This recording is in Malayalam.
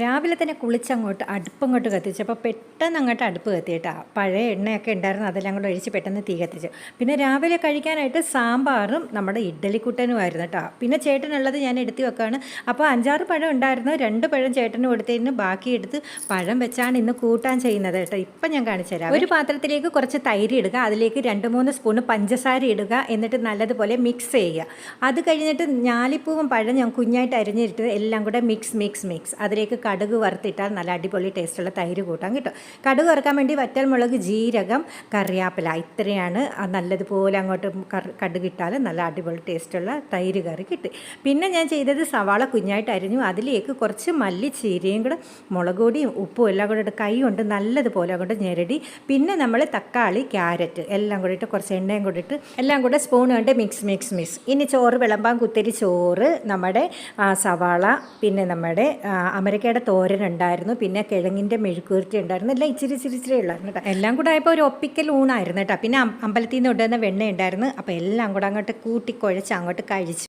രാവിലെ തന്നെ കുളിച്ചങ്ങോട്ട് അടുപ്പങ്ങോട്ട് കത്തിച്ചപ്പോൾ പെട്ടെന്ന് അങ്ങോട്ട് അടുപ്പ് കത്തിയിട്ടാ പഴയ എണ്ണയൊക്കെ ഉണ്ടായിരുന്നു അതെല്ലാം കൂടെ ഒഴിച്ച് പെട്ടെന്ന് തീ കത്തിച്ചു. പിന്നെ രാവിലെ കഴിക്കാനായിട്ട് സാമ്പാറും നമ്മുടെ ഇഡ്ഡലിക്കുട്ടനുമായിരുന്നു കേട്ടോ. പിന്നെ ചേട്ടനുള്ളത് ഞാൻ എടുത്തു വെക്കാണ്. അപ്പോൾ അഞ്ചാറ് പഴം ഉണ്ടായിരുന്നു രണ്ട് പഴം ചേട്ടന് കൊടുത്തതിന് ബാക്കി എടുത്ത് പഴം വെച്ചാണ് ഇന്ന് കൂട്ടാൻ ചെയ്യുന്നത് കേട്ടോ. ഇപ്പം ഞാൻ കാണിച്ചു തരാം. ഒരു പാത്രത്തിലേക്ക് കുറച്ച് തൈര് ഇടുക അതിലേക്ക് രണ്ട് മൂന്ന് സ്പൂണ് പഞ്ചസാര ഇടുക എന്നിട്ട് നല്ലതുപോലെ മിക്സ് ചെയ്യുക. അത് കഴിഞ്ഞിട്ട് ഞാലിപ്പൂവും പഴം ഞാൻ കുഞ്ഞായിട്ട് അരിഞ്ഞിട്ട് എല്ലാം കൂടെ മിക്സ് മിക്സ് മിക്സ് അതിലേക്ക് കടുക് വറുത്തിട്ടാൽ നല്ല അടിപൊളി ടേസ്റ്റുള്ള തൈര് കൂട്ടാൻ കിട്ടും. കടുക് വറുക്കാൻ വേണ്ടി വറ്റൽമുളക് ജീരകം കറിയാപ്പില ഇത്രയാണ്. നല്ലതുപോലെ അങ്ങോട്ട് കടുക് ഇട്ടാൽ നല്ല അടിപൊളി ടേസ്റ്റുള്ള തൈര് കറി കിട്ടി. പിന്നെ ഞാൻ ചെയ്തത് സവാള കുഞ്ഞായിട്ട് അരിഞ്ഞു. അതിലേക്ക് കുറച്ച് മല്ലി ചീരയും കൂടെ മുളക് പൊടിയും ഉപ്പും എല്ലാം കൂടെ കൈ കൊണ്ട് നല്ലതുപോലെ അങ്ങോട്ട് ഞെരടി. പിന്നെ നമ്മൾ തക്കാളി ക്യാരറ്റ് എല്ലാം കൂടെ ഇട്ട് കുറച്ച് എണ്ണയും കൂടെ ഇട്ട് എല്ലാം കൂടെ സ്പൂൺ കൊണ്ട് മിക്സ് മിക്സ് മിക്സ് ഇനി ചോറ് വിളമ്പാൻ കുത്തിരി ചോറ് നമ്മുടെ സവാള പിന്നെ നമ്മുടെ ആ, അമരക്കയുടെ തോരൻ ഉണ്ടായിരുന്നു. പിന്നെ കിഴങ്ങിന്റെ മെഴുക്കുരുത്തി ഉണ്ടായിരുന്നു. എല്ലാം ഇച്ചിരി ഇച്ചിരി ഇച്ചിരി ഉള്ളായിരുന്നു കേട്ടോ. എല്ലാം കൂടെ ആയപ്പോൾ ഒരു ഒപ്പിക്കൽ ഊണായിരുന്നു കേട്ടോ. പിന്നെ അമ്പലത്തിൽ നിന്ന് കൊണ്ടുവന്ന വെണ്ണ ഉണ്ടായിരുന്നു. അപ്പോൾ എല്ലാം കൂടെ അങ്ങോട്ട് കൂട്ടി കുഴച്ച് അങ്ങോട്ട് കഴിച്ചു.